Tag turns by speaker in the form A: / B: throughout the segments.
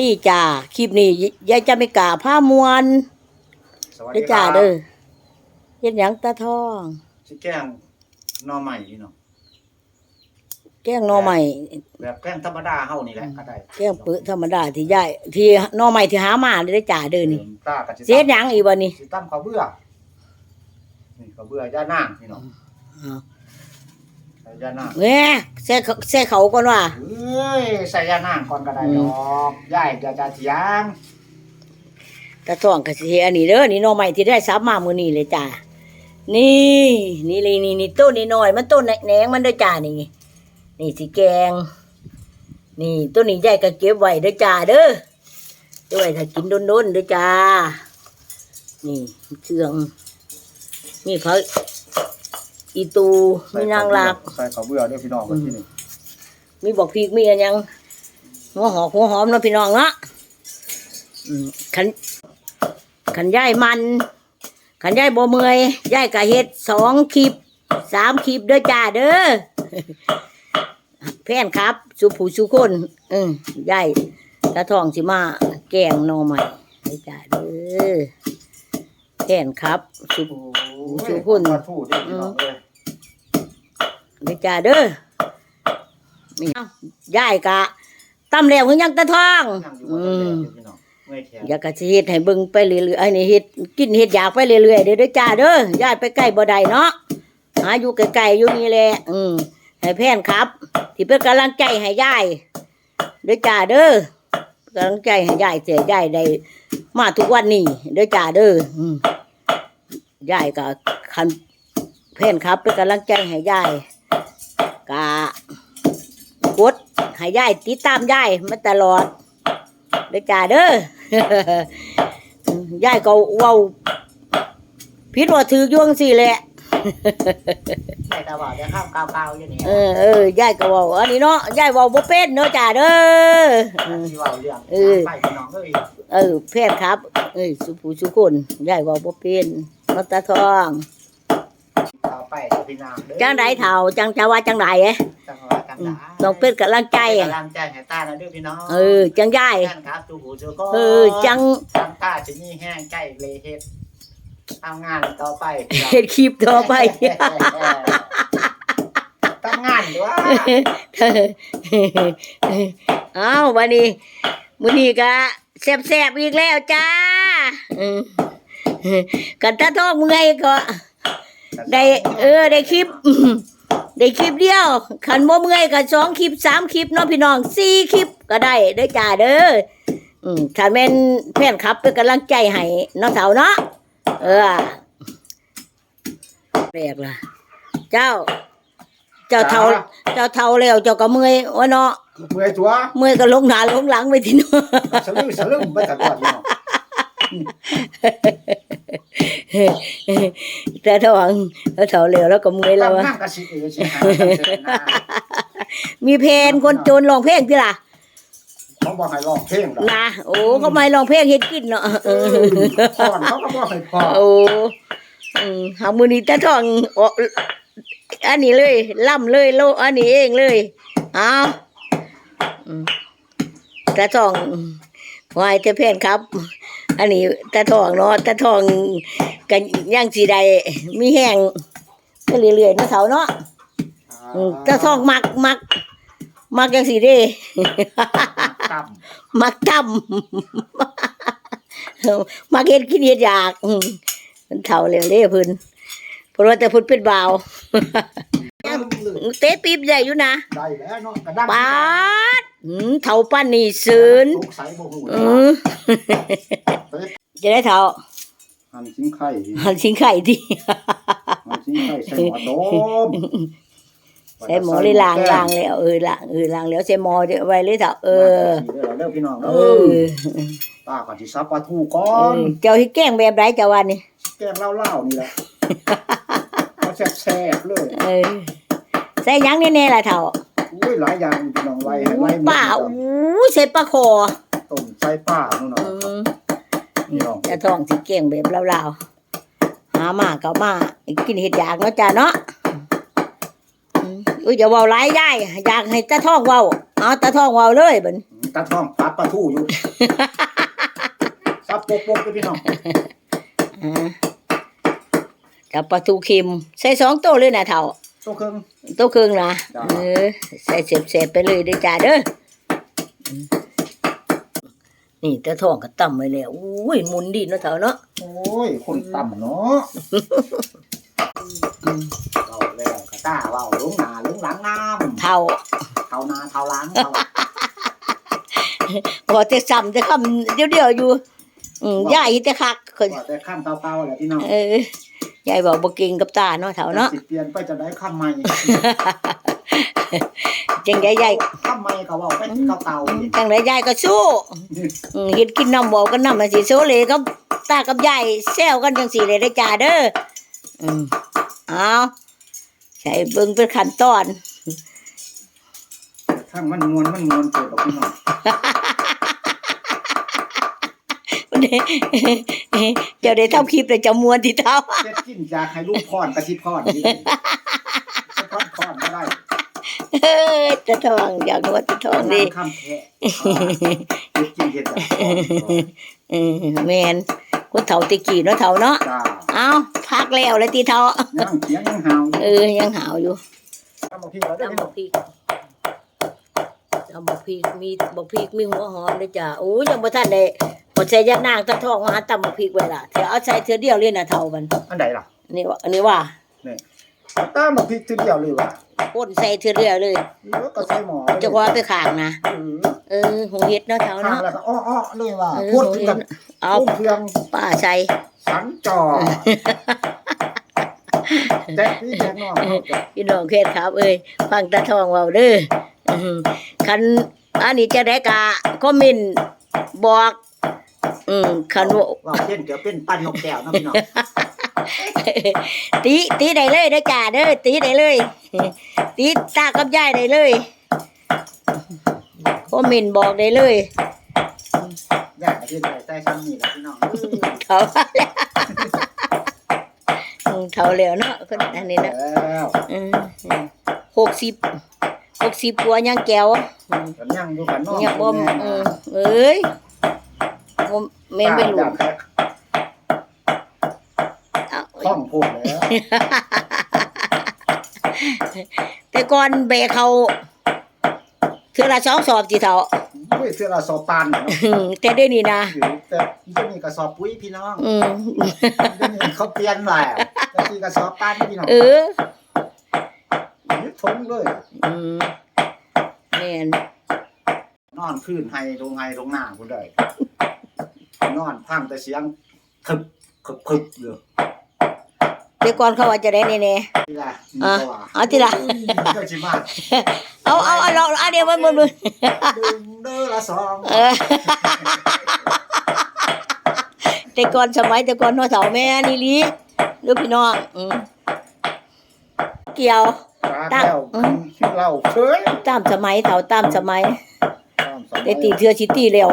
A: ดีจ้าคลิปนี้ยายจะไม่กล้าผ้ามวน
B: สวัส
A: ได้
B: ดี
A: จ้า
B: ครับ
A: เด้อเฮ็ดหยังตาทอง
B: สิแกงหน่อใหม่พี่น้อง
A: แกงหน่อใหม่
B: แบบแกงธรรมดาเฮานี่แหละก็ได้
A: แกงปื้อธรรมดาที่ยายที่หน่อใหม่ที่หามาได้จ้าเด้อนี่
B: ตากับสิ
A: เสียดหยังอีกบ่นี่
B: สิตั้มข้าวเบื่อนี่ข้าวเบื่อย่านางพี่น้อง
A: อ้าว
B: ใส่ ย่านาง
A: แหม่แซ่เขาแซ่เขาก่อนว่า
B: เอ้ยใส่ย่านางก่อนก็ได้ดอกยายจะจะเถียง
A: ตาทองก็สิเฮ็ดอันนี้เด้อนี่หน่อใหม่ที่ได้ซับมามื้อนี้เลยจ้านี่ นี่เลยนี่นี่ต้นนี่น้อยมันต้นแหนงมันเด้อจ้านี่นี่สิแกง นี่ต้นนี้ยายก็เก็บไว้เด้อจ้าเด้อเก็บไว้ถ้ากินโดนๆเด้อจ้านี่เครื่องนี่เขา อีตู มีนางหลัก
B: ใส่ข้าวเบื่อเด้อพี่น้องกันที่นี่
A: มีบอกพริกมีกันยังหัวหอมหัวหอมเนาะพี่น้องเนาะอืมขันขันย่ายมัน ขันย่ายบ่เมื่อยย่ายกะเฮ็ดสองคลิปสามคลิปเด้อจ้าเด้อแพนครับ สุผู้สุคนอืมย่ายตาทองสิมาแกงหน่อใหม่เด้อจ้าเด้อแพนครับ สุ
B: โอ้
A: ชู
B: ย
A: พุ่น
B: ปลาทูเด้อพี่น้องเอ้ย
A: เด้อจ้าเด้อนี่เอ้าย่ายกะตำแล้วคือยังตาทอง
B: นั่งอยู่บ
A: อื
B: น
A: ม
B: แดดเด้อพี่น้องเมื่อยแขน
A: อยากกะสิเฮ็ดให้เบิ่งไปเรื่อยๆไอ้นี่เฮ็ดกินเฮ็ดอยากไปเรื่อยๆเด้อเด้อจ้าเด้อย้ายไปใกล้บ่ได้เนาะหาอยู่ไกลๆอยู่นี่แหละอืมให้แพนครับ ที่เป็นกำลังใจให้ยายเด้อจ้าเด้อกำลังใจให้ยายเสียยายได้มาทุกวันนี้เด้อจ้าเด้ออืมยายก็คันแพนครับเป็นกำลังใจให้ยาย กะกดให้ยายติดตามยายมาตลอดเด้อจ้าเด้อยายก็เว้าพิดว่าถือยวงสิแหละ
B: ใส่ตาบอดจะข้ามกาวๆอย่างนี้
A: เออเออยายก็เว้าอันนี้เนาะยายเว้าบ่เป็นเนาะจ้าเด้อเออ
B: ที่ว่าเรื่อง
A: เออ
B: ไปพี่น้องเอ้ย
A: เออแพทย์ครับ เอ้ยสุผู้สุคนยายเว้าบ่เป็นมาตาทอง
B: ต่อไปพี่น้องเด้อ
A: จังไดเฒ่าจังจะว่าจังไดเอ้
B: จังหวะจังหวะ
A: ต้องเป็นกำลังใจ
B: กำลังใจให้ตาแล้วเด้วยพี่น้อง
A: เออจังยาย
B: ท่านครับจูหูจูก็
A: เออจัง
B: ทำตาจะนี่แห้งใกล้เลยเฮ็ดทำงานต่อไป
A: เฮ็ดคลิปต่อไป
B: ทำงานด้วย
A: เอาวันนี้มื้อนี้ก็แซ่บๆอีกแล้วจ้ากันถ้าท้องเมื่อยก็ ได้เออได้คลิปอื้อหือได้คลิปเดียวขันบ่เมื่อยก็สองคลิปสามคลิปเนาะพี่น้องสี่คลิปก็ได้เด้อจ้าเด้ออืมถ้าแม่นแฟนคลับเป็นกำลังใจให้เนาะเฒ่าเนาะเออแปลกล่ะ เจ้า เจ้าเฒ่าเจ้าเฒ่าแล้วเจ้าก็เมื่อยวะเนาะ
B: เมื่อยตัว
A: เมื่อยก็ลงหน้าลงหลังไปที่เนาะ
B: สลึมสลึมไปแต่ก่อนเนาะ
A: แต่ถ้าหวังถ้าเฒ่าแล้วแล้วก็เมื่อยแล้ว
B: ทำ
A: อะ
B: งานกระสิเออสิหาเงินนะ
A: มีเพลงคนโจรร้องเพลงที่ล่ะ
B: เขาบอกให้ร้องเพลงเหรอ
A: นะโอ้เขาไม่ร้องเพลงเฮ็ดกินเนาะเออ
B: ก่อนเขาก็บอกให้พอ
A: โอ้อืมหามือนี้ตาทองออกอันนี้เลยล่ำเลยโลอันนี้เองเลยเอาอืมตาทองวายแต่เพนครับ อันนี้ตาทองเนาะตาทองกันย่างสีใดมีแห้งไปเรื่อยๆเนาะเสาเนาะอืมตาทองมักมักมักจังสีเด้
B: ต่
A: มักจำ มักเฮ็ดกินเฮ็ดอยากอืมมันเท่าแล้วเด้เพิ่นเพราะว่าแต่เพิ่นเป็นบ่าวำเตะปีบใหญ่อยู่นะ
B: ได้แล้วเนาะกระดัง
A: ปาด อืมเท่าปั้นนี่ซื้น
B: สงสัยบ่ฮู้
A: อืมจะได้เท่า
B: หันสิงไข่
A: หันสิงไข่ดิ
B: หันสิงไข่ใส่หมอโดม
A: ใส่หมอเลยล้างล้างแล้วเออล้างเออล้างแล้วใส่หมอเดี๋ยวไว้เลยเท่าเออ
B: เด้อพี่น้อง
A: เอ
B: เอ
A: อ
B: อตาก่อนสิซับปลาทูก่อ
A: เอนอเจ้าที่แกล้งแบบไรเจ้าวันนี้
B: แกงเหล้าๆนี่แหละเอาแซ่บๆเลย
A: เออใส่หยังแน่ๆล่ะเท่า
B: อุ้ยหลายอย่างพี่น้องไว้ให้ไว้หมด
A: ป้า
B: ก่อน
A: อู้ใส่ปลาคอ
B: ต้มใส่ป้านู่น
A: อื
B: เนาะ
A: ม
B: พี่น้อง
A: จะท้องสิเก่งแบบลาวๆหามาก็มากินเห็ดอยากเนาะจ้าเนาะอืมอุ้ยอย่าเว้าหลายยายอยากให้ตาท้องเว้าเอาตาทองเว้าเลยบัดนี้
B: ตาท้องปลาปลาทูอยู่ซับโปกโปกเลยพี่น้อง
A: อ่ากับปลาทูเค็มใส่สองโตวเลยนะเฒ่า
B: ตัวเครื่อง
A: โตวครึ่งนะ
B: จ้ะ
A: เออใส่เสียบๆไปเลยเด้อจ้าเด้ออืมนี่ตาทองก็ต่ำไว้แล้วอุ้ยหมุนดีเนาะเฒ่าเนาะ
B: โอ้ย คนต่ำเนาะ
A: อืม
B: เว้าแล้วกระต้าเว้าลงหน้าลงหลังน้
A: เฒ่าำ
B: เท้าหน้าเท้าหลังเท้า
A: พอจะซ้ำจะคำเดียวๆอยู่ อืมยายแต่คักคน
B: ว่าแต่ข้ามเก่าๆแหละพี่น้อง
A: เออ ยายบอกบ่เก่งกับตาเนาะเฒ่าเนาะ
B: สิเปลี่ยนไปจะได้ข้ามใหม่
A: จังได้ยาย
B: ข้ามใหม่ก็เว้าไปเก่าๆอีก
A: จังได้ยายก็สู้อืมเฮ็ดกินน้ำบ่กันน้ำมันสิโซเลกับตากับยายแซวกันจังซี่เลยเด้อจ้าเด้ออืมเอาใส่เบิ่งเป็นขั้นตอน
B: ทั้งมันมวนมันมวนเกิดดอกพี่น้อง
A: เจ้าได้ทำคลิปแล้วเจะมวนที่เท้า
B: เจ็ดกินยาให้ลูกพรกระชิบพรนี่พรพรก็ได้
A: เอ้ยตะทองอยากนวดตะทองดิ
B: คำแท้เจ็ดกินเห็ดแบบพร
A: ออแม่นคนเฒ่าตะกี้เนาะเฒ่าเนาะเอาพักแล้วแล้วที่เฒ่า
B: ยังเสียงยังหาว
A: เออยังหาวอยู่ตำบั
B: กง
A: พริก ตำบักพริกมีบักพริกมีหัวหอมด้วยจ้ะโอ้ยยังบ่ทันได้พอใส่ยัดนางตะทองมาหาตำบักพริกไว้ล่ะเดี๋ยวเอาใส่เทื่อเดียวเลยนะเฒ่ามัน
B: อันใดล่ะ
A: อันนี้ว่าอันนี้ว่า
B: ตามมาพี่ทีเดียวเลยว่ะ
A: ป่นใส่เทื่อเดียวเลย
B: แล้วก็ใส่หมอ
A: จะว่าไปข้างนะ
B: เออ
A: เออหงเฮ็ดเนาะเฒ่า
B: ข้าง
A: เนาะ
B: แล้วก็อ้อๆเลยว่ะ
A: เออ
B: พูด
A: หง
B: ถึง
A: เฮ็
B: กั
A: ด
B: บ
A: เอา
B: พุ่มเครื่อง
A: ป้าใส่
B: สันจอแจ็คพี่แจ็คน้อง
A: พี่น้องเพชรครับเอ้ยฟังตาทองเว้าเด้ออื้อหือ คันอันนี้จะได้กะคอมเมนต์บอก อืมคันว่า
B: ว่าเช่นเดี๋ยวเป็นปั้นนกแก้วนะพี่น้อง
A: ตีตีได้เลยเด้อจ้าเด้อตีได้เลย ตีตากับยายได้เลยคอมเมนต์บอกได้เลย
B: อยากให้เห็นใส่ใส่ซ้ำนี่แหละพี่น้อง
A: เขาว่าแล้วอืมเขาแล้วเนาะคนอันนี้เนาะ
B: แล้ว
A: อืมหกสิบ หกสิบกว่ายังแก้วอืม
B: กันยังอยู่กันน้อง
A: ยังบ่มเออเอ้ยบ่แม่นเป็นลูกเอ้า
B: คล่องพูดแล้ว
A: แต่ก่อนแบกเขาเทื่อละสองสอบจีเท่า
B: เฮ้ยเสื้อละสอบปานเนาะ
A: อืมแต่เดี๋ยวนี้นะ
B: หรือแต่จะมีกระสอบปุ๋ยพี่น้อง
A: อืม
B: เดี๋ยวนี้เขาเปลี่ยนแล้วแต่ที่กระสอบปานพี่น้อง
A: เออ
B: ยึดทงเลย
A: อืมแม่น
B: นอนคืนให้ลงให้ลงหน้าพุ่นได้ นอนพังแต่เสียงคึบคึบคึบอยู่
A: แต่ก่อนเขาว่าจะได้แน่
B: นี่ล่ะ
A: อะ
B: นี่ก็ว่า
A: เอาทีละ
B: เจ้าชิมา
A: ๆเอาเอาเอาลองเอาเดี๋ยวมันมันมัน
B: ดึงเด้อละสอง
A: เออแต่ก่อนสมัยแต่ก่อนเนาะเฒ่าแม่นี่ลีลูกพี่น้องอืมเกี่ยว
B: ตาแล้ว
A: อืม
B: เราเฉย
A: ตามสมัยเฒ่าตามสมัย
B: ตามสมัย
A: ได้ตีเทือชิตีแล้ว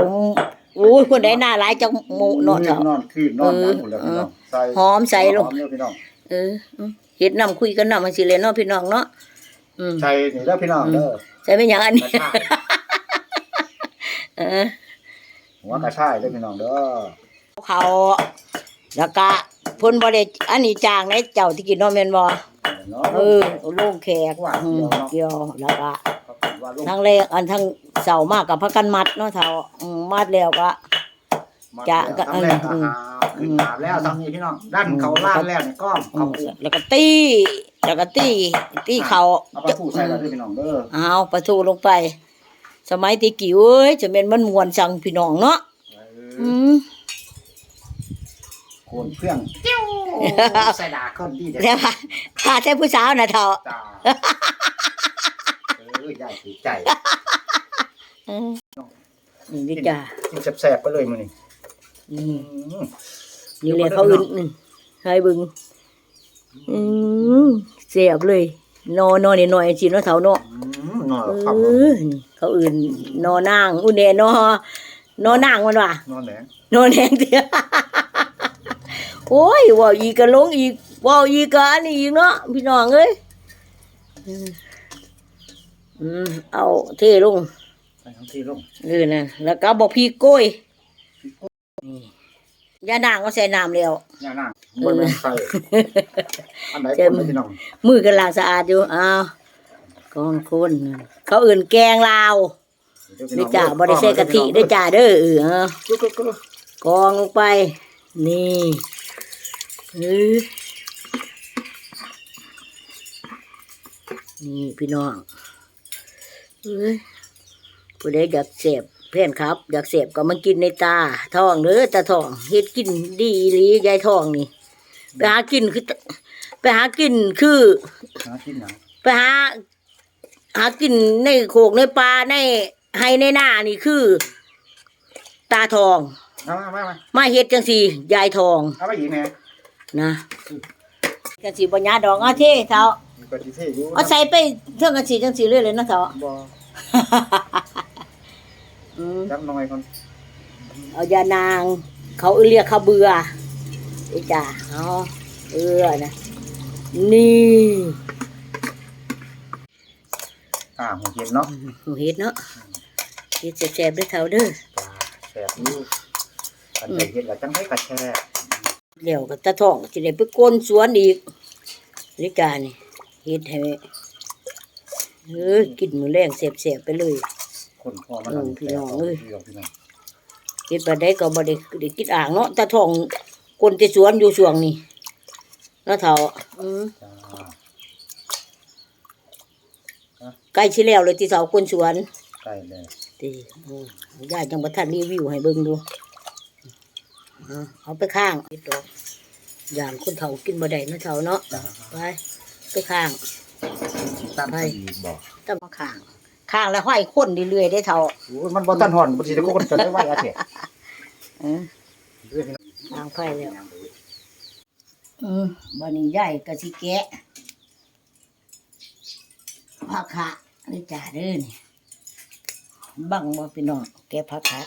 A: โอ้ยคนได้หน้าหลายจังหมู่เนาะเฒ่าน
B: อนคืนนอนนั่งพุ่นแล้วพี่น้องใส่
A: หอมใส่ลง
B: หอมเด้อพี่น้อง
A: เอออืมเฮ็ดน้ำคุยกันน้ำมันสิเลยเนาะพี่น้องเนาะอืม
B: ใส่นี่เด้อพี่น้องเด้อ
A: ใส่เป็นหยังอัน
B: ก
A: นี้
B: ระชาย
A: เออ
B: หัวกระชายเด้อพี่น้องเด้อ
A: เขาแล้วก็เพิ่นบ่ได้อันนี้จ้างในเจ้าที่กินเนาะแม่นบ่
B: เนาะ
A: เออโรงแขกอืมเกี่ยวแล้วก็
B: ว่าลง
A: ทั้งแรกอันทั้งเสามากกับพระกันมัดเนาะเฒ่าอืมมัดแล้วก็จะก็
B: ทำแรกก็
A: อืม
B: หาขึ้นหาบแล้วทำนี่พี่น้องด้านเขาล่างแล้วเนี่ยก้อม
A: อื
B: เขา
A: ม
B: ปลูก
A: แล้วก็ตีแล้วก็ตีตีเขา
B: เอาปลาทูใส่แล้วด้วยพี่น้องเด้อ
A: เอาปลาทูลงไป สมัยที่กี่เอ้ยจะเป็นมันมวนจังพี่น้องเนาะอืม
B: โค นเครื่องจิ้วใส่ดาคนดีเด็ด
A: แล้วว่าถ้าใช่ผู้สาวนะเฒ่า
B: จ้าเออใหญ่ถือใจ
A: อืมนี่ดิจ้า
B: กินแสบๆไปเลยมื้อนี้
A: อืม
B: อืม
A: นี่แหละเขาอื่นอืมให้เบึงอืมเสียบเลย นอนอนนี่หน่อยสิเนาะเฒ่าเนาะ
B: อืมนอน
A: เอ
B: ขับ
A: อนี่เขาอื่นนอนางอุเนนอนอนางมันว่ะ
B: นอนแหลง
A: นอนแหงเดียว โอ้ยว่าอีกก็ลงอีกว่าอีกก็อันนี้อีกเนาะพี่น้องเอ้ยอืมอืมเอาเทลง
B: ใส่ทั้งที่ลง
A: เออนะแล้วก็บอกพี่กล้วยนี่ยานางก็ใส่น้ำแล้ว
B: ย่านั่งบนแม่นใส่อันไหน
A: เจ็
B: ค
A: บ
B: นพี่น้อง
A: มือกันล้างสะอาดอยู่อ้าวกองคนเขาอื่นแกงลาวด้วยจ้าบริใส่กะทิด้วยจ้าเด้อเออเอา
B: ก็ก็ก็
A: กองลงไป นี่เออ นี่พี่น้องเอ้ยผู้ใดอยากเสพเพื่อนครับ อยากเสพก็มากินในตาท้องเด้อตาท้องเฮ็ดกินดีอีหลียายท้องนี่ไปหากินคือ ไปหากินคือ
B: หากินหนัง
A: ไปหาหากินในโขกในปลาในไฮในหน้านี่คือ ตาทอง
B: เอามามามา
A: มาเฮ็ดจังสียายทอง
B: เอาไปอีกแน่
A: นะจังสีปัญญาดอกเอาเท่เท้า
B: มีก็สิเท่อยู่
A: เอาใส่ไปเท่ากันสีจังสีเรื่อยเลยนะเท้า
B: บ่
A: อืม
B: จับหน่อยก่อน
A: เอายานาง เขาเรียกเขาเบื่อไอ้จ้าเอาเออนะนี่
B: อ่าหัวเห็ดเนาะ
A: หนูเฮ็ดเนาะเฮ็ดแซ่บๆเด้วยเท้าเด้อ
B: แซ่บอยู่อันไหนเห็ดแล้วจังให้กระแช่
A: เดี๋ยวก็ตาทองจะได้ไปโกนสวนอีกนี่จ้านี่เฮ็ดให้เออกินมื้อแรงแซ่บๆไปเลย
B: คนพอมัน
A: เออพี่น้องเอ้ย
B: พี่น้องพี่น้อง
A: เฮ็ดบ่ได้ก็บ่ได้ได้กินอ่างเนาะตาทองคนที่สวนอยู่ช่วงนี้เนาะเฒ่าอืม
B: จ้า
A: ใกล้สิแล้วเลยที่เฒ่าคนสวน
B: ใกล้เลย
A: ติโอ้ยายจังบ่ทันรีวิวให้เบิ่งดู เอาเอาไปข้างเฮ็ดดอกอย่างคนเฒ่ากินบ่ได้เนาะเฒ่าเนาะ
B: จ้า
A: ไปไปข้าง
B: ตั้ง
A: ไป
B: อีกบ่
A: ต้องมาข้าง ข้างแล้วห้อยคนเรื่อยๆได้เฒ่า
B: โอ้ยมันบ่ทันห่อนบ่สิได้คนจะได้ไว้อาเถอะ
A: เออ
B: เด้อพี่น้อง
A: ข้างไฟแล้วอืมบันนี้ยายกะสิแกะผักขะนี่จ่าเด้อนี่บังบ่พี่น้องแกะผักขะ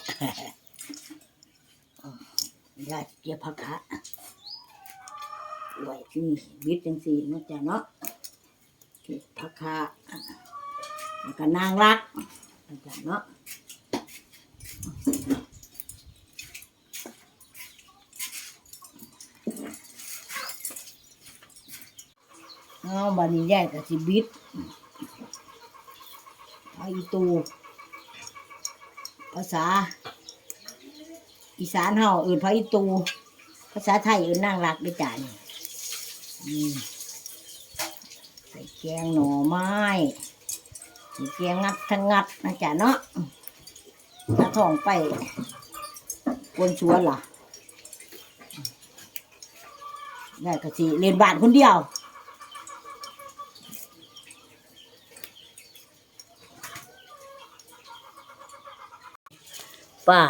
A: ยายแกะผักขะไว้ที่วิทย์จังสีนะจ้ะเนาะเก็บผักขะแล้วก็นางรักนะจ้ะเนาะเอาบันนี้ยายกะสิบิดเอาอีตูภาษา อีสานเฮาอื่นพระอิตู ภาษาไทยอื่นนางรักด้วยจ้านี่ใส่แกงหน่อไม้ใส่แกงงัดทั้งงัดนะจ๊ะเนาะถ้าท้องไปกวนชวนล่ะได้ก็สิเรียนบานคนเดียวป้า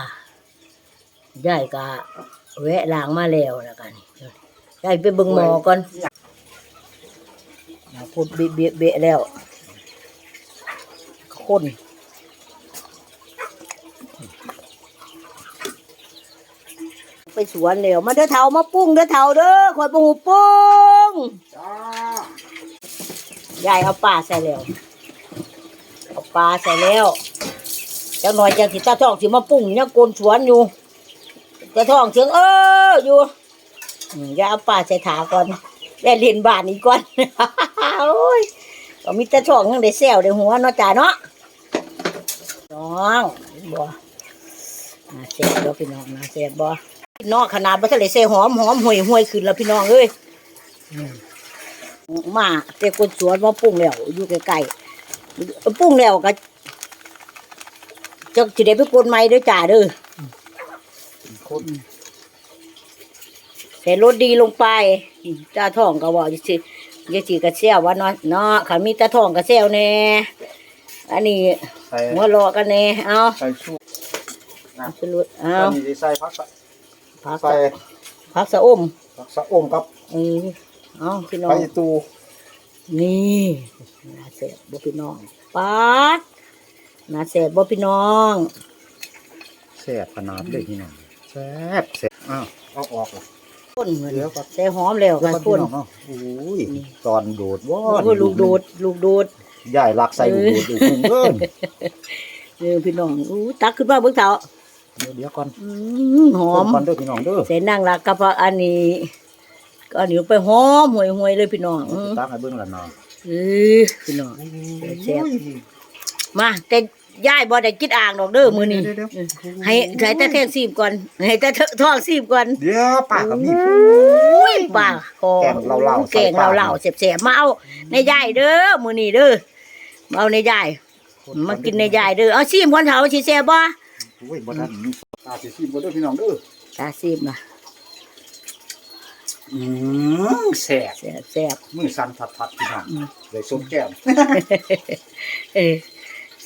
A: ยายก็แวะล้างมาแล้วแล้วกันยายไปเบิ่งหมอก่อนอย่าพูดเบะเบะเบะแล้วคนไปสวนแล้วมาเด้อเถามาปุ้งเด้อเถาเด้อคอยปหูปุ้ง
B: ยา
A: ยเอาปลาใส่แล้วเอาปลาใส่แล้วเจ้าหน่อยจังสิตาทองสิมาปุ้งเนี่ยโกนสวนอยู่ ตาทองเสียงเอออยู่อย่าเอาปลาใส่ถาก่อนแล้เรียนบ้านนี้ก่อนโอ้ยก็มีตาทองยังได้แซวได้หัวเนาะจ้าเนาะน้องบ่น่าเสียบบ่พี่น้องน่าเสียบบ่พี่น้องขนาดบ่ทันได้ใส่หอมหอมห่วยห่วยขึ้นแล้วพี่น้องเอ้ยมาแต่คนสวนมาปรุงแล้วอยู่ใกล้ๆปรุงแล้วก็จะสิได้ไปกดไม้เด้อจ้าเด้อ
B: คน
A: ใส่รสดีลงไปตาทองก็บอกจะสิจะสิกระเซวว่าเนาะเนาะขันมีตาทองกระเซวแน่อันนี้
B: ใส่
A: หัวเราะกันแน่เอา
B: ใส่ชู
A: สรุปเอา
B: ตอนนี้สิใส่ผักสะ
A: ผัก
B: ใส่
A: ผักสะอม
B: ผักสะอมกับ
A: เออเอาพี่น้อ
B: ใบ
A: ง
B: ตู
A: นี่นาเสบบ่พี่น้องปัดนาเสบบ่พี่น้อง
B: แซ่บขนาดเลยพี่น้องแซ่บแซ่บอ้าวเอาออกเลย
A: คนเหมือน
B: เดี๋ยวก่อน
A: ใส่หอมแล้ว
B: เดี๋ยว
A: กัน
B: ก่อน
A: ค
B: พี่
A: น
B: น้องเนาะโอ้ยตอนโดดว้า
A: โอ้ยลูกโดดลูกโดด
B: ยายรักใส่หูดูดหูเอิ้น
A: เออพี่น้องอู้ตักขึ้นมาเบิ่งเถา
B: เดี๋ยวเดี๋ยวก่อน
A: อืมหอม
B: ก่อนเด้อพี่น้องเด้อ
A: เสนางรักกะเพราอันนี้ก็อันนี้ลงไปหอมห่วยๆเลยพี่น้องอืม
B: ตั้งให้เบิ่งล่ะเนาะ
A: เออพี่น้องแซ่บมาแต่ ยายบ่ได้กินอ่างดอกเด้อมื้อนี้
B: เดี๋ยวเดี๋ยว
A: ให้ใส่ตะแคงซีบก่อน ให้ตะท้องซีบก่อน
B: เดี๋ยวป้ากับมี
A: อุ้ยป่าคอ
B: แกงเหล้าๆ
A: แกงเหล่าๆแซ่บๆมาเอาในยายเด้อมื้อนี้เด้อมาเอาในยายมากินในยายเด้อเอาซีมก่อนเถาสิแซ่บบ่
B: โอ้ยบ่ทันตาสิซิมบ่เด้อพี่น้องเด้อ
A: ตาซีมน่ะ
B: อืมแซ่บ
A: แซ่บแซ่บ
B: มือสั่นพัดๆพี่น้อง
A: อืม
B: เลยส้มแก้ม
A: เออ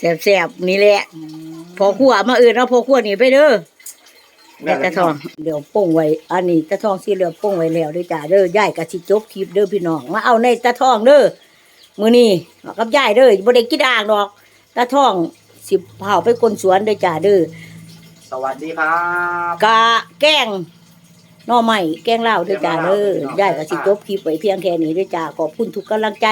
A: แซ่บแซ่บนี่แหละพอขัวมาอื่นเอาพอขัวนี่ไปเด้อแม่ตะทองเดี๋ยวโป้งไว้ อันนี้ตะทองสีเหลืองโป้งไว้แล้วเด้อจ้าเด้อยายก็สิจบคลิปเด้อพี่น้องมาเอาในตะทองเด้อมื้อนี้เอากับยายเด้อบ่ได้กินอ่างดอกตะทองสิเผาไปกลสวนเด้อจ้าเด้อ
B: สวัสดีครับ
A: กะแกงหน่อไม้แกงเหล้าด้วยจ้าเด้อยายก็สิจบคลิปไว้เพียงแค่นี้ด้วยจ้าขอบคุณทุกกำลังใจ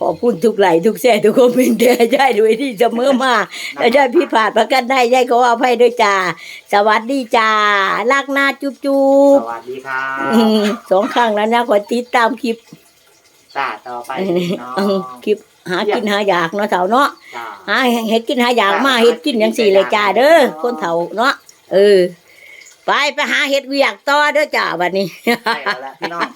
A: ขอบคุณทุกไหลค์ทุกแซ่ทุกคอมเมนต์แต่ยายด้วยที่เสมอมาแต่ยายพี่ผ่านประกันได้ยายขออภัยด้วยจ้าสวัสดีจ้ารักหน้าจุ๊บจุ๊
B: ส
A: บ
B: วัสดีครั
A: อื
B: บ
A: มสองครั้งแล้วนะขอติดตามคลิป
B: จ้าต่อไปน้อง
A: เออคลิปหากินหาอยากเนาะเฒ่าเนาะ
B: จ้า
A: หาเฮ็ดกินหาอยากมาเฮ็ดกินจังสี่เลยจ้าเด้อคนเฒ่าเนาะเออ ไปไปหาเฮ็ดเวียกต่อเด้อจ้าบัดนี้
B: ใช่แล้วแหละพี่น้อง